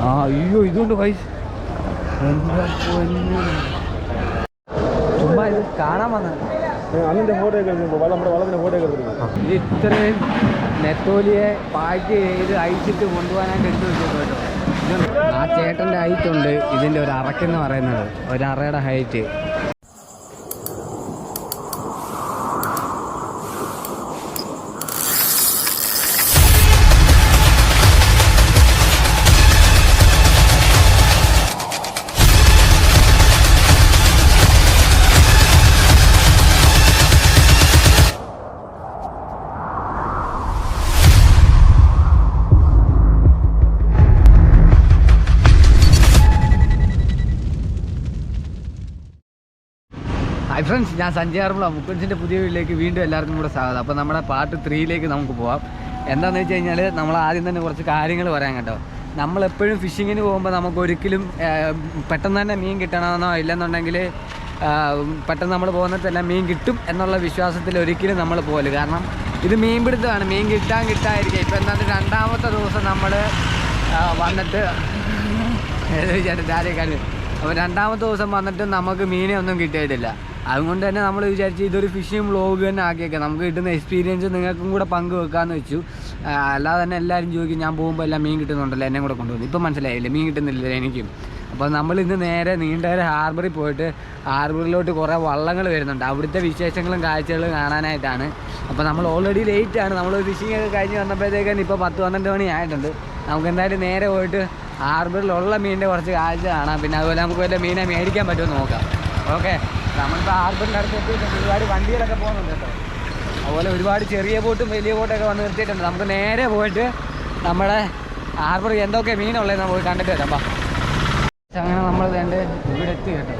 ആ അയ്യോ ഇതുകൊണ്ട് പൈസ. ചുമ്മാ ഇത് കാണാൻ വന്ന അന്നിന്റെ ഫോട്ടോ ഒക്കെ നമ്മുടെ വളത്തിന്റെ ഫോട്ടോ ഒക്കെ ഇത് ഇത്രയും നെത്തോലിയെ പാക്ക് ചെയ്ത് അയച്ചിട്ട് കൊണ്ടുപോകാനായിട്ട് എടുത്തു വെച്ചേക്കും കേട്ടോ. ആ ചേട്ടന്റെ ഹൈറ്റ് ഉണ്ട് ഇതിന്റെ ഒരു അറക്കെന്ന് പറയുന്നത്. ഒരു അറയുടെ ഹൈറ്റ് ഫ്രണ്ട്സ് ഞാൻ ആർമുള മുക്കൻസിന്റെ പുതിയ വീട്ടിലേക്ക് വീണ്ടും എല്ലാവർക്കും കൂടെ സ്വാഗതം. അപ്പോൾ നമ്മുടെ പാർട്ട് ത്രീയിലേക്ക് നമുക്ക് പോവാം. എന്താണെന്ന് വെച്ച് കഴിഞ്ഞാൽ നമ്മൾ ആദ്യം തന്നെ കുറച്ച് കാര്യങ്ങൾ പറയാം കേട്ടോ. നമ്മളെപ്പോഴും ഫിഷിങ്ങിന് പോകുമ്പോൾ നമുക്ക് ഒരിക്കലും പെട്ടെന്ന് തന്നെ മീൻ കിട്ടണമെന്നോ ഇല്ലെന്നുണ്ടെങ്കിൽ പെട്ടെന്ന് നമ്മൾ പോകുന്നിടത്തെല്ലാം മീൻ കിട്ടും എന്നുള്ള വിശ്വാസത്തിൽ ഒരിക്കലും നമ്മൾ പോകൽ കാരണം ഇത് മീൻ പിടുത്തമാണ് മീൻ കിട്ടാൻ കിട്ടാതിരിക്കുക ഇപ്പോൾ എന്താ രണ്ടാമത്തെ ദിവസം നമ്മൾ വന്നിട്ട് ചേട്ടൻ ആരെക്കാൾ അപ്പോൾ രണ്ടാമത്തെ ദിവസം വന്നിട്ട് നമുക്ക് മീനെ ഒന്നും കിട്ടിയിട്ടില്ല. അതുകൊണ്ട് തന്നെ നമ്മൾ വിചാരിച്ചു ഇതൊരു ഫിഷിംഗ് വ്ളോഗ് തന്നെ ആക്കിയേക്കാം. നമുക്ക് കിട്ടുന്ന എക്സ്പീരിയൻസ് നിങ്ങൾക്കും കൂടെ പങ്കുവെക്കാമെന്ന് വെച്ചു. അല്ലാതെ തന്നെ എല്ലാവരും ചോദിക്കും ഞാൻ പോകുമ്പോൾ എല്ലാം മീൻ കിട്ടുന്നുണ്ടല്ലോ എന്നെ കൂടെ കൊണ്ടുവന്നു. ഇപ്പം മനസ്സിലായില്ലേ മീൻ കിട്ടുന്നില്ല എനിക്കും. അപ്പോൾ നമ്മൾ ഇന്ന് നേരെ നീണ്ടകര ഹാർബറിൽ പോയിട്ട് ഹാർബറിലോട്ട് കുറേ വള്ളങ്ങൾ വരുന്നുണ്ട്. അവിടുത്തെ വിശേഷങ്ങളും കാഴ്ചകളും കാണാനായിട്ടാണ്. അപ്പോൾ നമ്മൾ ഓൾറെഡി ലേറ്റ് ആണ്. നമ്മൾ ഫിഷിംഗ് ഒക്കെ കഴിഞ്ഞ് വന്നപ്പോഴത്തേക്കും ഇപ്പോൾ പത്ത് പന്ത്രണ്ട് മണി ആയിട്ടുണ്ട്. നമുക്ക് എന്തായാലും നേരെ പോയിട്ട് ഹാർബറിലുള്ള മീനിന്റെ കുറച്ച് കാഴ്ച കാണാം. പിന്നെ അതുപോലെ നമുക്ക് വല്ല മീനെ മേടിക്കാൻ പറ്റുമോ നോക്കാം. ഓക്കെ. നമ്മളിപ്പോൾ ഹാർബറിന്റെ അടുത്തെത്തിയിട്ട് ഒരുപാട് വണ്ടികളൊക്കെ പോകുന്നുണ്ട് കേട്ടോ. അതുപോലെ ഒരുപാട് ചെറിയ ബോട്ടും വലിയ ബോട്ടൊക്കെ വന്ന് നിർത്തിയിട്ടുണ്ട്. നമുക്ക് നേരെ പോയിട്ട് നമ്മുടെ ഹാർബർ എന്തൊക്കെ മീനുള്ളതെന്ന് പോയി കണ്ടിട്ട് വരാം. ബാ അങ്ങനെ നമ്മൾ വേണ്ട ഇവിടെ എത്തി കേട്ടോ.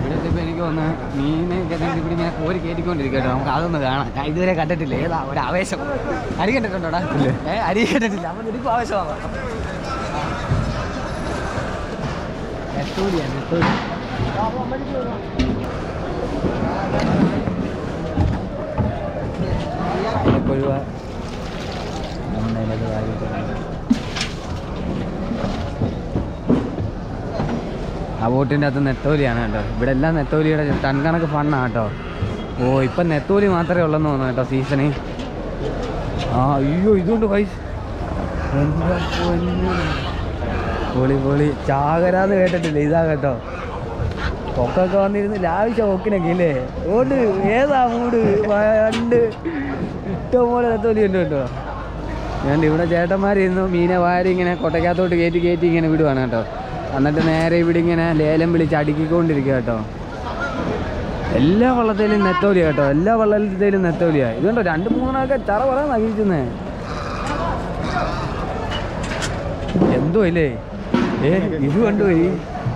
ഇവിടെ എത്തിയപ്പോൾ എനിക്ക് വന്ന് മീനെ ഇവിടെ ഇങ്ങനെ കോരി കയറ്റിക്കൊണ്ടിരിക്കും കേട്ടോ. നമുക്ക് അതൊന്ന് കാണാം. ഞാൻ ഇതുവരെ കണ്ടിട്ടില്ല. ഏതാ ഒരു ആവേശം. അരി കണ്ടിട്ടുണ്ടോടാ? ഏ അരി കണ്ടിട്ടില്ല. അപ്പം എനിക്ക് ആവേശമാണ് നെത്തോലിയാ നെത്തോലി ആ ബോട്ടിന്റെ അകത്ത് നെത്തോലിയാണ് കേട്ടോ. ഇവിടെ എല്ലാം നെത്തോലിയുടെ ടൺ കണക്ക് ഫണ്ണാണ് കേട്ടോ. ഓ ഇപ്പം നെത്തോലി മാത്രമേ ഉള്ളെന്ന് തോന്നുന്നു കേട്ടോ സീസണേ ആ അയ്യോ ഇതുകൊണ്ട് പൈസ. പൊളി പൊളി. ചാകരാന്ന് കേട്ടിട്ടില്ല. ഇതാ കേട്ടോ. കൊക്കൊക്കെ വന്നിരുന്ന് ലാവിച്ച കൊക്കിനൊക്കെ ഇല്ലേ? ഓണ്ട് ഏതാ മൂട്? രണ്ട്. ഇഷ്ടംപോലെ നെത്തോലി ഉണ്ട് കേട്ടോ ഞാൻ ഇവിടെ ചേട്ടന്മാരിരുന്നു മീനെ വാരി ഇങ്ങനെ കൊട്ടയ്ക്കകത്തോട്ട് കയറ്റി കയറ്റി ഇങ്ങനെ വിടുവാണ് കേട്ടോ. എന്നിട്ട് നേരെ ഇവിടെ ഇങ്ങനെ ലേലം വിളിച്ച് അടുക്കിക്കൊണ്ടിരിക്കുക കേട്ടോ. എല്ലാ വള്ളത്തിലും നെത്തോലിയ കേട്ടോ. എല്ലാ വള്ളത്തിലും നെത്തോലിയ. ഇതുണ്ടോ രണ്ട് മൂന്നെണ്ണമൊക്കെ ചറ പറയാൻ നഗിക്കുന്നേ എന്തോ ഇല്ലേ? ഏ ഇത് കണ്ടുപോയി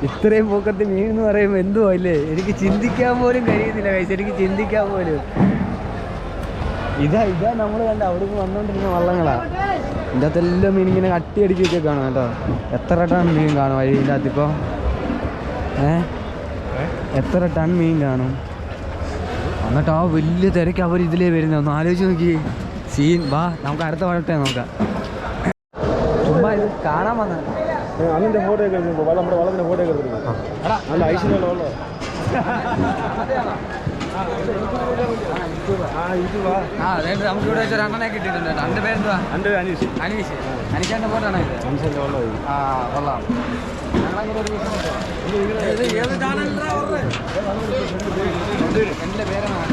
ഇത്രയും പൊക്കത്തിൽ മീൻ എന്ന് പറയുമ്പോൾ എന്തോ ഇല്ലേ? എനിക്ക് ചിന്തിക്കാൻ പോലും കഴിയുന്നില്ല കൈസ് എനിക്ക് ചിന്തിക്കാൻ പോലും. ഇതാ ഇതാ നമ്മൾ കണ്ട അവിടുന്ന് വന്നോണ്ടിരുന്ന വള്ളങ്ങളാ. ഇതിന്റെ അകത്തെല്ലാം മീൻ ഇങ്ങനെ കട്ടി അടിച്ച് കാണും കേട്ടോ. എത്ര ടൺ മീൻ കാണും വഴിന്റെ അകത്തിപ്പോൾ ഏ? എത്ര ടൺ മീൻ കാണും? എന്നിട്ട് ആ വലിയ തിരക്ക് അവർ ഇതിലേ വരുന്നത് ഒന്ന് ആലോചിച്ച് നോക്കി സീൻ വാ നമുക്ക് അടുത്ത വഴത്തെ നോക്കാം. ചുമ്മാ ഇത് കാണാൻ വന്ന അന്നിന്റെ ഫോട്ടോ ഒക്കെ എടുക്കുമ്പോൾ വളം നമ്മുടെ വളത്തിന്റെ ഫോട്ടോ ഒക്കെ എടുക്കും നല്ല ഐശ്വര്യമുള്ള വെള്ളം ആ ഇത് വാ. ആ അതായത് നമുക്ക് ഇവിടെ വെച്ച് രണ്ടെണ്ണെ കിട്ടിയിട്ടുണ്ട്. രണ്ട് പേരെന്തുവാ? എന്റെ അനീഷ്. അനീഷ്. അനീഷാന്റെ ഫോട്ടോ ഇത്? അനീഷിന്റെ വെള്ളം ആ കൊള്ളാം. ഒരു ഏത് ചാനലിലാ? എന്റെ പേരാണ്?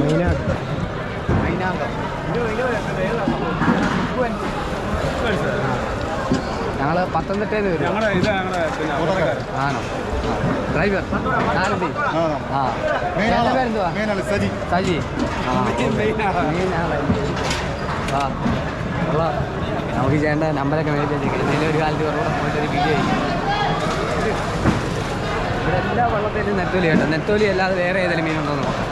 മെയിനായിട്ട്. ഞങ്ങൾ പത്തനംതിട്ടയിൽ നിന്ന് വരും. ആണോ? ഡ്രൈവർ. ആരതി? ആ ചേട്ടന്റെ പേരെന്തുവാ? സജി. സജി. ആ മീനാണ് ആ. കൊള്ളാം നമുക്ക് ചെയ്യേണ്ട നമ്പറൊക്കെ മേടിച്ചിട്ട് എന്തെങ്കിലും ഒരു കാലത്ത് കുറവുകൂടെ പോയിട്ട് ഒരു വീഡിയോ ആയി ഇവിടെ എല്ലാ വള്ളത്തിലും നെത്തോലി കേട്ടോ. നെത്തോലി അല്ലാതെ വേറെ ഏതെങ്കിലും മീനുണ്ടോ നോക്കാം.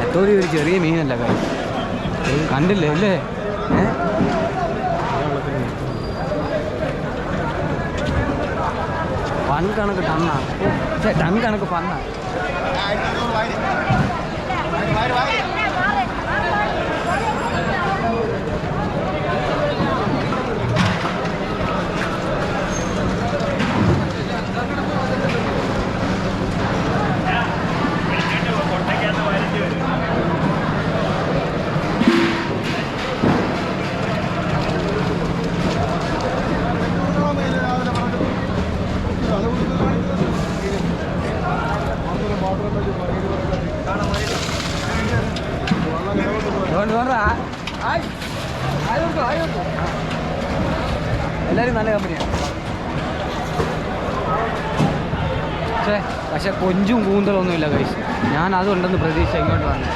നെത്തോലി ഒരു ചെറിയ മീനല്ല കാര്യം കണ്ടില്ലേ? അല്ലേ വൺ കണക്ക് ടണ്ണാ ടൺ കണക്ക് പണ്ണാ എല്ലാവരും നല്ല കമ്പനിയാണ് പക്ഷേ പക്ഷെ കൊഞ്ചും കൂന്തലൊന്നുമില്ല കഴിച്ച് ഞാൻ അതുണ്ടെന്ന് പ്രതീക്ഷ ഇങ്ങോട്ട് വന്നു.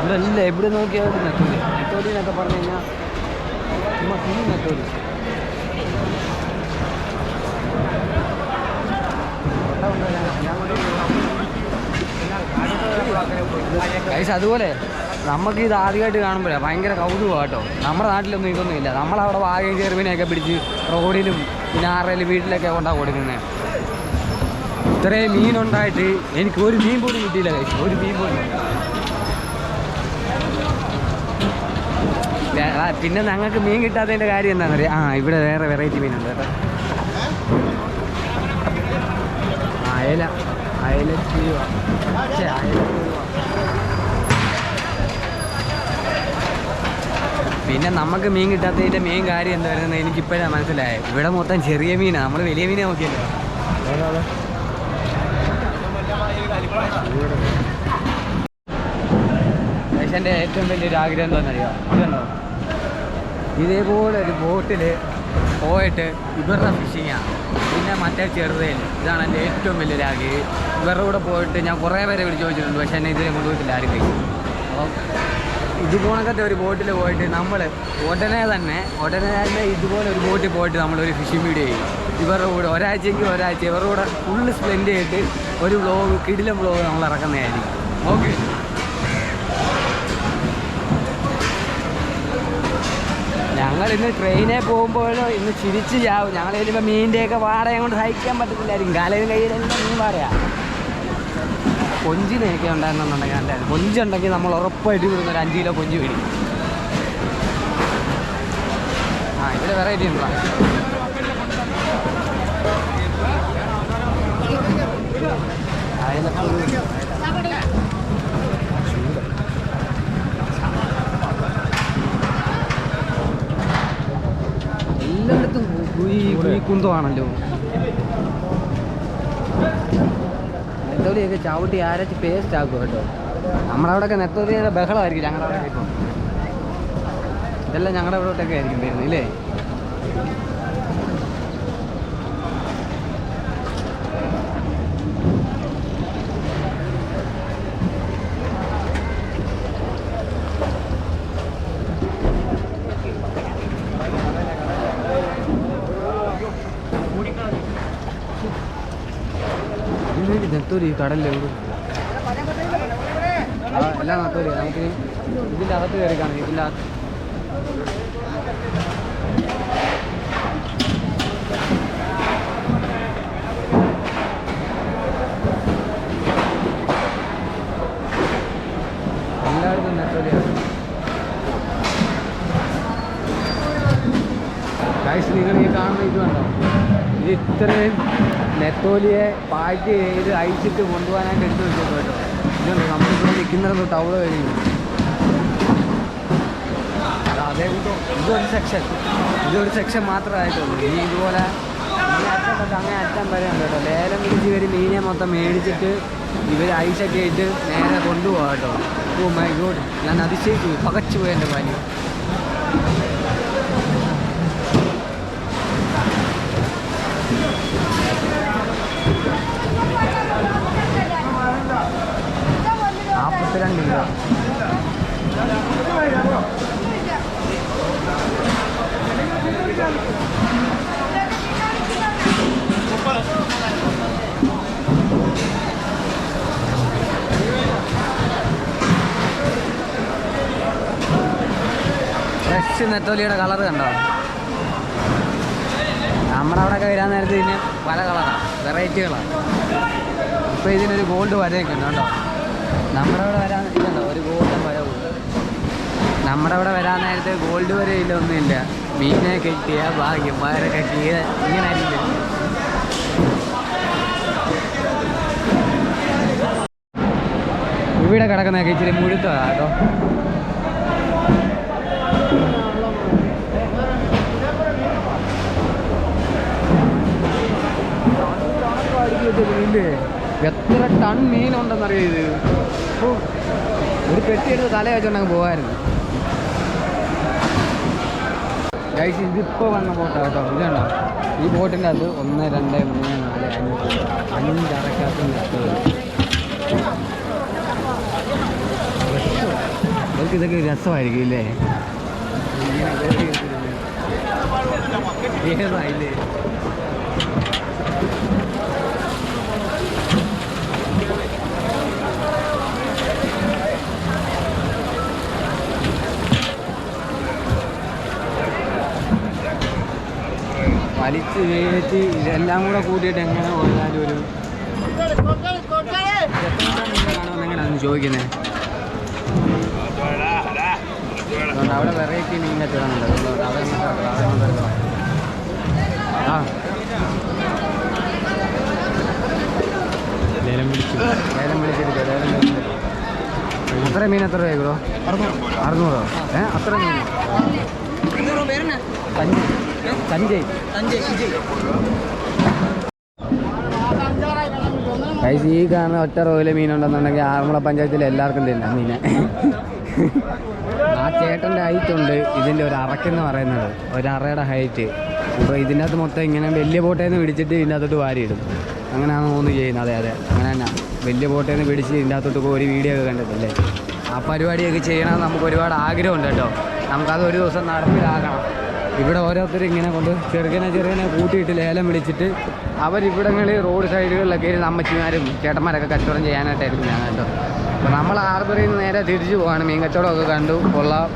ഇവിടെ എവിടെ നോക്കിയാലും നെത്തോലി നെത്തോലി എന്നൊക്കെ പറഞ്ഞു കഴിഞ്ഞാൽ നമ്മൾ ഫുൾ നെത്തോലി കൈസ് അതുപോലെ നമുക്ക് ഇത് ആദ്യമായിട്ട് കാണുമ്പോഴേ ഭയങ്കര കൗതുകമാണ് കേട്ടോ. നമ്മുടെ നാട്ടിലൊന്നും ഇതൊന്നും ഇല്ല. നമ്മളവിടെ വാഴയും ചെറുവിനെയൊക്കെ പിടിച്ച് റോഡിലും പിന്നെ ആരുടെയും വീട്ടിലൊക്കെ കൊണ്ടാണ് കൊടുക്കുന്നത് ഇത്രയും മീനുണ്ടായിട്ട് എനിക്ക് ഒരു മീൻ പോലും കിട്ടിയില്ല കൈ ഒരു മീൻ പോലും. പിന്നെ ഞങ്ങൾക്ക് മീൻ കിട്ടാത്തതിന്റെ കാര്യം എന്താണെന്നറിയാം? ആ ഇവിടെ വേറെ വെറൈറ്റി മീനുണ്ട് കേട്ടോ. അയല. അയല പിന്നെ നമുക്ക് മീൻ കിട്ടാത്തതിന്റെ മെയിൻ കാര്യം എന്താ വരുന്നത്? എനിക്കിപ്പോഴാണ് മനസ്സിലായത്. ഇവിടെ മൊത്തം ചെറിയ മീനാണ് നമ്മൾ വലിയ മീനെ നോക്കിയല്ലോ എന്റെ ഏറ്റവും വലിയൊരു ആഗ്രഹം എന്താണെന്നറിയോ? ഇതുണ്ടോ? ഇതേപോലെ ഒരു ബോട്ടിൽ പോയിട്ട് ഇവരുടെ ഫിഷിങ്ങാണ് പിന്നെ മറ്റേ ചെറുതേൽ ഇതാണ് എന്റെ ഏറ്റവും വലിയൊരു ആഗ്രഹം. ഇവരുടെ കൂടെ പോയിട്ട് ഞാൻ കുറേ പേരെ വിളിച്ച് ചോദിച്ചിട്ടുണ്ട് പക്ഷേ എന്നെ ഇതിനെ കൊണ്ടുപോയിട്ടില്ല ആരും കഴിക്കും അപ്പം ഇതുപോലത്തെ ഒരു ബോട്ടിൽ പോയിട്ട് നമ്മൾ ഉടനെ തന്നെ ഉടനെ തന്നെ ഇതുപോലെ ഒരു ബോട്ടിൽ പോയിട്ട് നമ്മളൊരു ഫിഷിംഗ് വീഡിയോ ചെയ്യും. ഇവരുടെ കൂടെ ഒരാഴ്ചയ്ക്ക് ഒരാഴ്ച ഇവരുടെ കൂടെ ഫുള്ള് സ്പെൻഡ് ചെയ്തിട്ട് ഒരു വ്ളോഗ് കിടിലം വ്ളോഗ് നമ്മൾ ഇറക്കുന്നതായിരിക്കും. ഓക്കെ ഞങ്ങൾ ഇന്ന് ട്രെയിനിൽ പോകുമ്പോൾ ഇന്ന് ചിരിച്ച് ചാവും. ഞങ്ങൾ ഇതിപ്പോൾ മീനിന്റെയൊക്കെ വാടക കൊണ്ട് സഹിക്കാൻ പറ്റത്തില്ലായിരിക്കും. കാലയിലും കയ്യിലെല്ലാം മീൻ വാടയാ കൊഞ്ചിനെയൊക്കെ ഉണ്ടായിരുന്നുണ്ടെങ്കിൽ നല്ലതായിരുന്നു കൊഞ്ചുണ്ടെങ്കിൽ നമ്മൾ ഉറപ്പായിട്ട് ഇവിടുന്ന് ഒരു അഞ്ച് കിലോ കൊഞ്ച് മേടിക്കും. ആ ഇവിടെ വെറൈറ്റി ഉണ്ടോ? എല്ലായിടത്തും കുന്തമാണല്ലോ. നെത്തോലിയൊക്കെ ചവിട്ടി അരച്ച് പേസ്റ്റ് ആക്കും കേട്ടോ. നമ്മളവിടെയൊക്കെ നെത്തോലിയുടെ ബഹളമായിരിക്കും ഞങ്ങളുടെ അവിടെ ഇപ്പം. ഇതെല്ലാം ഞങ്ങളുടെ അവിടോട്ടൊക്കെ ആയിരിക്കും വരുന്നത് ഇല്ലേ? നെത്തോലി കടലിൽ എവിടെ എല്ലാം നെത്തോലി നമുക്ക് ഇതിന്റെ അകത്ത് കയറി കാണാം ഇതിന്റെ അകത്ത്. നിങ്ങൾ ഈ കാണുന്ന ഇത് കണ്ടോ? ഇത് ഇത്രയും നെത്തോലിയെ പാക്ക് ചെയ്ത് അയച്ചിട്ട് കൊണ്ടുപോകാനായിട്ട് എടുത്ത് വെച്ചേക്കും കേട്ടോ. ഇതുണ്ട് നമ്മളിപ്പോൾ നിൽക്കുന്നിടത്ത് ടൗൾ കഴിഞ്ഞു അതേ ഇതൊരു സെക്ഷൻ ഇതൊരു സെക്ഷൻ മാത്രമായിട്ടുള്ളൂ ഇനി ഇതുപോലെ അറ്റം തൊട്ട് അങ്ങനെ അറ്റം വരെ ഉണ്ട് കേട്ടോ. ലേലം പിടിച്ച് ഇവർ മീനെ മൊത്തം മേടിച്ചിട്ട് ഇവർ ഐസൊക്കെ ഇട്ട് നേരെ കൊണ്ടുപോകാം കേട്ടോ. ഓ മൈ ഗോഡ് ഞാൻ അതിശയിച്ചു. പകച്ചു പോയി എന്റെ കാര്യം നാൽപ്പത്തിരണ്ട് കിലോ ഫ്രഷ് കളർ കണ്ടോ? നമ്മുടെ അവിടെയൊക്കെ വരാൻ നേരത്തെ ഇതിന് പല കളറാണ് വെറൈറ്റികളാണ് ഇപ്പോൾ ഇതിനൊരു ഗോൾഡ് വരയൊക്കെ ഉണ്ട് കേട്ടോ. നമ്മുടെ അവിടെ വരാൻ ഇല്ലല്ലോ ഒരു ഗോൾഡൻ വരവ്. നമ്മുടെ അവിടെ വരാൻ നേരത്തെ ഗോൾഡ് വരെ ഇല്ല ഒന്നുമില്ല. മീനെ കെട്ടിയ ഭാഗ്യം വയറെ കെട്ടിയ ഇങ്ങനെ ആയിരിക്കും. ഇവിടെ കിടക്കുന്നതൊക്കെ ഇച്ചിരി മുഴുത്തതാ കേട്ടോ. ഇല്ലേ എത്ര ടൺ മീനുണ്ടെന്നറിയോ ഇത്? ഒരു പെട്ടി എടുത്ത് തല വെച്ചോണ്ടങ്ങ് പോകായിരുന്നു ഗൈസ് ഇതിപ്പോൾ വന്ന ബോട്ടാണ് കേട്ടോ. ഇതാണോ ഈ ബോട്ടിന്റെ അത് ഒന്ന് രണ്ട് മൂന്ന് നാല് അഞ്ച് അഞ്ച് നിർത്തുന്നത് ഇവർക്ക് ഇതൊക്കെ രസമായിരിക്കും ഇല്ലേ. ഏതായില്ലേ കയറ്റി ഇതെല്ലാം കൂടെ കൂട്ടിയിട്ട് എങ്ങനെ പോയാലും ഒരു എങ്ങനെയാണെന്ന് ചോദിക്കുന്നത് അതുകൊണ്ട് അവിടെ വെറൈറ്റി മീൻ കച്ചവടമുണ്ട് അതുകൊണ്ട് അവിടെ അവിടെ. ആ. ലേലം ലേലം ലേലം അത്ര മീൻ എത്ര രൂപ അറുന്നൂറോ. ഏഹ് അത്ര മീൻ സഞ്ജയ് ഈ കാണുന്ന ഒറ്റ റോയിലെ മീനുണ്ടെന്നുണ്ടെങ്കിൽ ആറന്മുള പഞ്ചായത്തിൽ എല്ലാവർക്കും തന്നെ മീനെ ആ ചേട്ടന്റെ ഹൈറ്റ് ഉണ്ട്. ഇതിന്റെ ഒരു അറക്കെന്ന് പറയുന്നത്. ഒരു അറയുടെ ഹൈറ്റ് അപ്പോൾ ഇതിന്റെ അകത്ത് മൊത്തം ഇങ്ങനെ വലിയ ബോട്ടയിൽ നിന്ന് പിടിച്ചിട്ട് ഇതിന്റെ അകത്തോട്ട് വാരിയിടും. അങ്ങനെയാണ് തോന്നുന്നു ചെയ്യുന്നത്. അതെ അതെ. അങ്ങനെ തന്നെ. വലിയ ബോട്ടയിൽ നിന്ന് പിടിച്ച് ഇതിന്റെ അകത്തോട്ട് ഒരു വീഡിയോ ഒക്കെ കണ്ടിട്ടില്ലേ? ആ പരിപാടിയൊക്കെ ചെയ്യണമെന്ന് നമുക്ക് ഒരുപാട് ആഗ്രഹമുണ്ട് കേട്ടോ. നമുക്കത് ഒരു ദിവസം നടപ്പിലാക്കണം. ഇവിടെ ഓരോരുത്തർ ഇങ്ങനെ കൊണ്ട് ചെറുക്കനെ ചെറുക്കനെ കൂട്ടിയിട്ട് ലേലം വിളിച്ചിട്ട് അവരിവിടങ്ങളിൽ റോഡ് സൈഡുകളിലൊക്കെ ഇരുന്ന് അമ്മച്ചിമാരും ചേട്ടന്മാരൊക്കെ കച്ചവടം ചെയ്യാനായിട്ടായിരിക്കും ഞാൻ കേട്ടോ അപ്പോൾ നമ്മൾ ഹാർബറിൽ നിന്ന് നേരെ തിരിച്ചു പോവാണ്. മീൻ കച്ചവടമൊക്കെ കണ്ടു. കൊള്ളാം.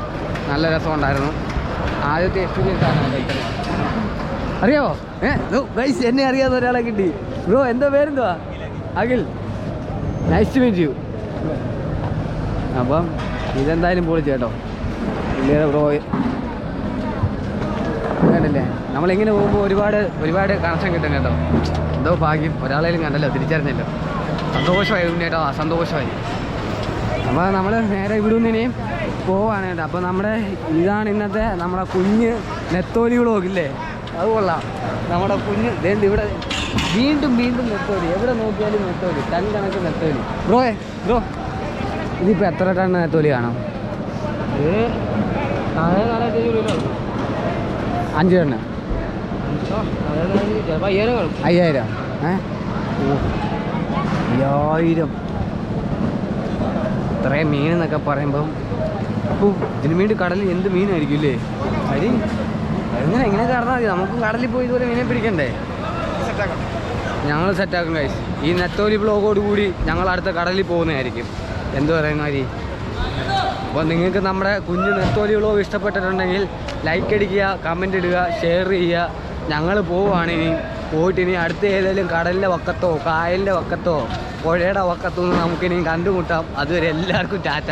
നല്ല രസമുണ്ടായിരുന്നു. ആദ്യത്തെ എക്സ്പീരിയൻസ് ആണ് അറിയോ ഏ എന്നെ അറിയാവുന്ന ഒരാളെ കിട്ടി. ബ്രോ എന്താ പേരെന്തുവാ? Akhil. Nice to meet you അപ്പം ഇതെന്തായാലും പൊളിച്ചു കേട്ടോ. പുള്ളിയുടെ ബ്രോ. കണ്ടില്ലേ നമ്മളിങ്ങനെ പോകുമ്പോൾ ഒരുപാട് ഒരുപാട് കണക്ഷൻ കിട്ടും കേട്ടോ. എന്തോ ഭാഗ്യം. ഒരാളേലും കണ്ടല്ലോ തിരിച്ചറിഞ്ഞല്ലോ. സന്തോഷമായി കേട്ടോ സന്തോഷമായി. അപ്പോൾ നമ്മൾ നേരെ ഇവിടെ നിന്ന് ഇനിയും പോവാണ് കേട്ടോ. അപ്പോൾ നമ്മുടെ ഇതാണ് ഇന്നത്തെ നമ്മുടെ കുഞ്ഞ് നെത്തോലി ഇല്ലേ? അത് കൊള്ളാം. നമ്മുടെ കുഞ്ഞ് ദേണ്ട് ഇവിടെ വീണ്ടും വീണ്ടും നെത്തോലി. എവിടെ നോക്കിയാലും നെത്തോലി. ടൺ കണക്ക് നെത്തോലി. ബ്രോയെ ബ്രോ. ഇതിപ്പോൾ എത്ര ടൺ നെത്തോലി കാണാം? അഞ്ച് ടണ്ണ് അയ്യായിരം. ഏ? അയ്യായിരം. ഇത്രയും മീൻ എന്നൊക്കെ പറയുമ്പം അപ്പോൾ ഇതിനു വേണ്ടി കടലിൽ എന്ത് മീനായിരിക്കും ഇല്ലേ? അരി? എങ്ങനെ എങ്ങനെ കടന്നാൽ മതി? നമുക്ക് കടലിൽ പോയി ഇതുപോലെ മീനെ പിടിക്കണ്ടേ? ഞങ്ങൾ സെറ്റാക്കും കഴിച്ച് ഈ നെത്തോലി ബ്ലോഗോട് കൂടി ഞങ്ങൾ അടുത്ത കടലിൽ പോകുന്നതായിരിക്കും. എന്ത് പറയുന്ന അരി? അപ്പോൾ നിങ്ങൾക്ക് നമ്മുടെ കുഞ്ഞു നെത്തോലി ബ്ലോഗ് ഇഷ്ടപ്പെട്ടിട്ടുണ്ടെങ്കിൽ ലൈക്ക് അടിക്കുക കമന്റ് ഇടുക ഷെയർ ചെയ്യുക. ഞങ്ങൾ പോവുകയാണ് ഇനി. പോയിട്ട് ഇനി അടുത്ത ഏതെങ്കിലും കടലിന്റെ വക്കത്തോ കായലിന്റെ വക്കത്തോ പുഴയുടെ വക്കത്തോ നമുക്കിനി കണ്ടുമുട്ടാം. അതുവരെ എല്ലാവർക്കും ടാറ്റ.